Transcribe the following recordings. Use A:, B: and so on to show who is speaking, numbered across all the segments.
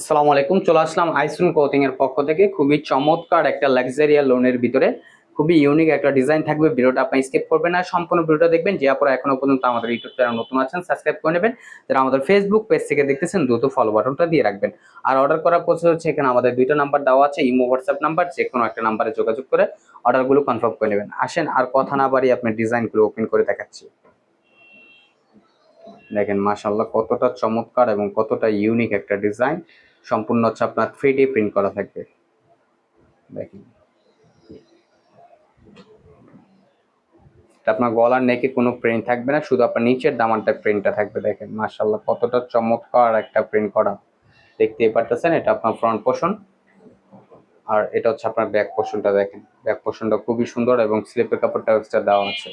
A: আসসালামু আলাইকুম, চলে আসলাম আইসুন কোচিং এর পক্ষ থেকে। খুবই চমৎকার একটা লাক্সারিয়া লোনের ভিতরে। খুবই ইউনিক একটা ডিজাইন থাকবে, ভিডিওটা আপনি স্কিপ করবেন না। সম্পূর্ণ ভিডিওটা দেখবেন, যে আপনারা এখনও পর্যন্ত আমাদের ইউটিউব চ্যানেল নতুন আছেন সাবস্ক্রাইব করে নেবেন। যারা আমাদের ফেসবুক পেজ থেকে দেখতেছেন, দ্রুত ফলো বাটনটা দিয়ে রাখবেন। আর অর্ডার করার প্রসেস হচ্ছে, এখানে আমাদের দুইটা নাম্বার দেওয়া আছে, ইমো, হোয়াটসঅ্যাপ নাম্বার যে কোনো একটা নাম্বারে যোগাযোগ করে অর্ডারগুলো কনফার্ম করে নেবেন। আসেন, আর কথা না বাড়িয়ে আপনার ডিজাইনগুলো ওপেন করে দেখাচ্ছি। দেখেন মাশাল্লাহ কতটা চমৎকার এবং কতটা ইউনিক একটা ডিজাইন সম্পূর্ণ হচ্ছে আপনার থ্রি ডি প্রিন্ট করা থাকবে। দেখেন। আপনার গলার নেকে কোনো প্রিন্ট থাকবে না, শুধু আপনার নিচের দামানটা প্রিন্টটা থাকবে, দেখেন। মাশাল্লাহ কতটা চমৎকার একটা প্রিন্ট করা। দেখতেই পারতেছেন, এটা আপনার ফ্রন্ট পোর্শন আর এটা হচ্ছে আপনার ব্যাক পোর্শনটা দেখেন। ব্যাক পোর্শনটা খুবই সুন্দর এবং স্লিপের কাপড়টা এক্সট্রা দেওয়া আছে।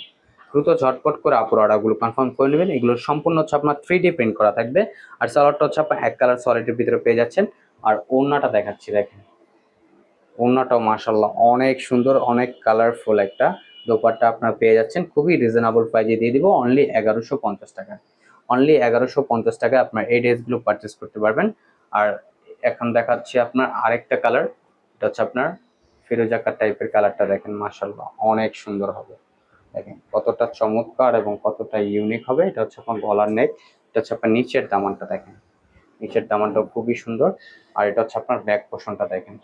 A: দ্রুত ঝটপট করে আপুর অর্ডারগুলো কনফার্ম করে নেবেন। এগুলো সম্পূর্ণ হচ্ছে আপনার থ্রি ডি প্রিন্ট করা থাকবে। আর সালোয়ারটা হচ্ছে আপনার এক কালার সলিডের ভিতরে পেয়ে যাচ্ছেন। আর ওড়নাটা দেখাচ্ছি, দেখেন। ওড়নাটাও মার্শাল্লাহ অনেক সুন্দর, অনেক কালারফুল একটা দোপাট্টা আপনার পেয়ে যাচ্ছেন। খুবই রিজনেবল প্রাইজে দিয়ে দিব। অনলি এগারোশো পঞ্চাশ টাকা। অনলি এগারোশো পঞ্চাশ টাকায় আপনার এই ড্রেসগুলো পারচেস করতে পারবেন। আর এখন দেখাচ্ছি আপনার আরেকটা কালার এটা হচ্ছে আপনার ফিরোজাকার টাইপের কালারটা দেখেন মার্শাল্লাহ অনেক সুন্দর হবে। দেখেন, কতটা চমৎকার এবং কতটা ইউনিক হবে, এটা হচ্ছে আপনার গলার নেক এটা হচ্ছে আপনার নিচের দামানটা দেখেন। নিচের দামানটা খুবই সুন্দর, আর এটা হচ্ছে আপনার ব্যাক পোষণটা দেখেন।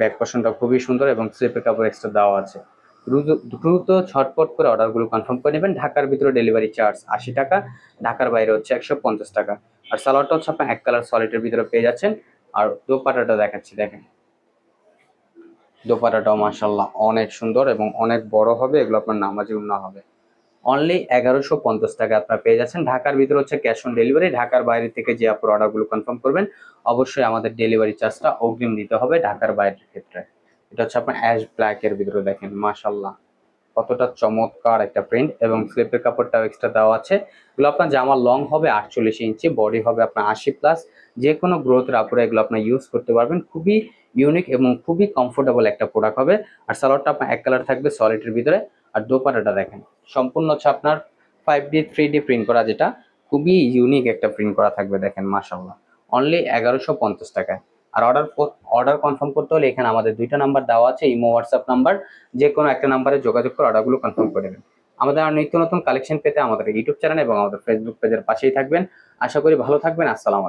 A: ব্যাক পোষণটা খুবই সুন্দর এবং স্লিপের কাপড় এক্সট্রা দেওয়া আছে। দ্রুত দ্রুত ছটপট করে অর্ডারগুলো কনফার্ম করে নেবেন। ঢাকার ভিতরে ডেলিভারি চার্জ আশি টাকা, ঢাকার বাইরে হচ্ছে একশো পঞ্চাশ টাকা। আর সালোয়ারটা হচ্ছে আপনার এক কালার সলিডের ভিতরে পেয়ে যাচ্ছেন। আর দোপাটাটা দেখাচ্ছি, দেখেন। দোপাটাটাও মাসাল্লাহ অনেক সুন্দর এবং অনেক বড় হবে, এগুলো আপনার নামাজি উন্না হবে। অনলি এগারোশো পঞ্চাশ টাকা আপনারা পেয়ে যাচ্ছেন। ঢাকার ভিতরে হচ্ছে ক্যাশ অন ডেলিভারি ঢাকার বাইরে থেকে যে আপনার অর্ডারগুলো কনফার্ম করবেন, অবশ্যই আমাদের ডেলিভারি চার্জটা অগ্রিম দিতে হবে ঢাকার বাইরের ক্ষেত্রে। এটা হচ্ছে আপনার অ্যাশ ব্ল্যাক এর ভিতরে দেখেন মাসাল্লাহ কতটা চমৎকার একটা প্রিন্ট এবং স্লিপের কাপড়টাও এক্সট্রা দেওয়া আছে। এগুলো আপনার জামা লং হবে আটচল্লিশ ইঞ্চি বডি হবে আপনার আশি প্লাস যে কোনো গ্রোথের আপুরে এগুলো আপনার ইউজ করতে পারবেন। খুবই ইউনিক এবং খুবই কমফোর্টেবল একটা প্রোডাক্ট হবে। আর সালোয়ারটা আপনার এক কালার থাকবে সলিডের ভিতরে। আর দোপাটাটা দেখেন, সম্পূর্ণ হচ্ছে আপনার five D three D print করা, যেটা খুবই ইউনিক একটা প্রিন্ট করা থাকবে দেখেন মাসাল্লাহ অনলি এগারোশো পঞ্চাশ টাকায়। আর অর্ডার অর্ডার কনফার্ম করতে হলে এখানে আমাদের দুইটা নাম্বার দেওয়া আছে, ইমো হোয়াটসঅ্যাপ নাম্বার যে কোনো একটা নাম্বারে যোগাযোগ করে অর্ডারগুলো কনফার্ম করে দেবেন আমাদের আর নিত্য নতুন কালেকশন পেতে আমাদের ইউটিউব চ্যানেল এবং আমাদের ফেসবুক পেজের পাশেই থাকবেন। আশা করি ভালো থাকবেন, আসসালামু